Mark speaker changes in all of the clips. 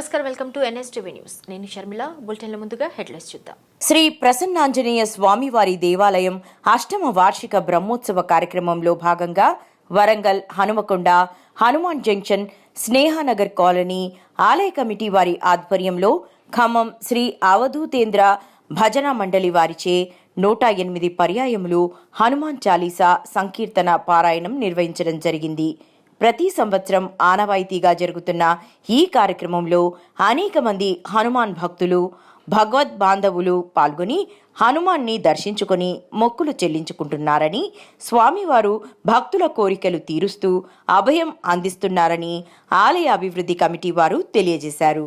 Speaker 1: నమస్కారం. Welcome to NSTV news. నేను షర్మిల. బులెటిన్ల ముందుగా హెడ్లైన్స్ చూద్దాం.
Speaker 2: శ్రీ ప్రసన్నాంజనేయ స్వామివారి దేవాలయం అష్టమ వార్షిక బ్రహ్మోత్సవ కార్యక్రమంలో భాగంగా వరంగల్ హనుమకొండ హనుమాన్ జంక్షన్ స్నేహానగర్ కాలనీ ఆలయ కమిటీ వారి ఆధ్వర్యంలో ఖమ్మం శ్రీ అవధూతేంద్ర భజన మండలి వారిచే నూట ఎనిమిది పర్యాయములు హనుమాన్ చాలీసా సంకీర్తన పారాయణం నిర్వహించడం జరిగింది. ప్రతి సంవత్సరం ఆనవాయితీగా జరుగుతున్న ఈ కార్యక్రమంలో అనేక మంది హనుమాన్ భక్తులు భగవద్ బాంధవులు పాల్గొని హనుమాన్ని దర్శించుకొని మొక్కులు చెల్లించుకుంటున్నారని స్వామివారు భక్తుల కోరికలు తీరుస్తూ అభయం అందిస్తున్నారని ఆలయ అభివృద్ధి కమిటీ వారు తెలియజేశారు.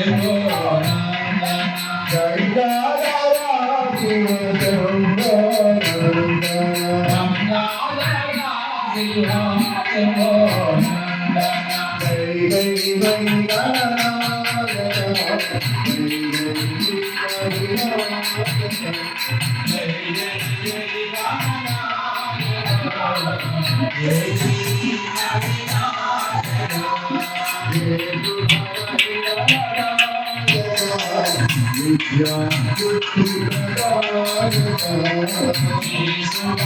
Speaker 2: Yeah. Yeah.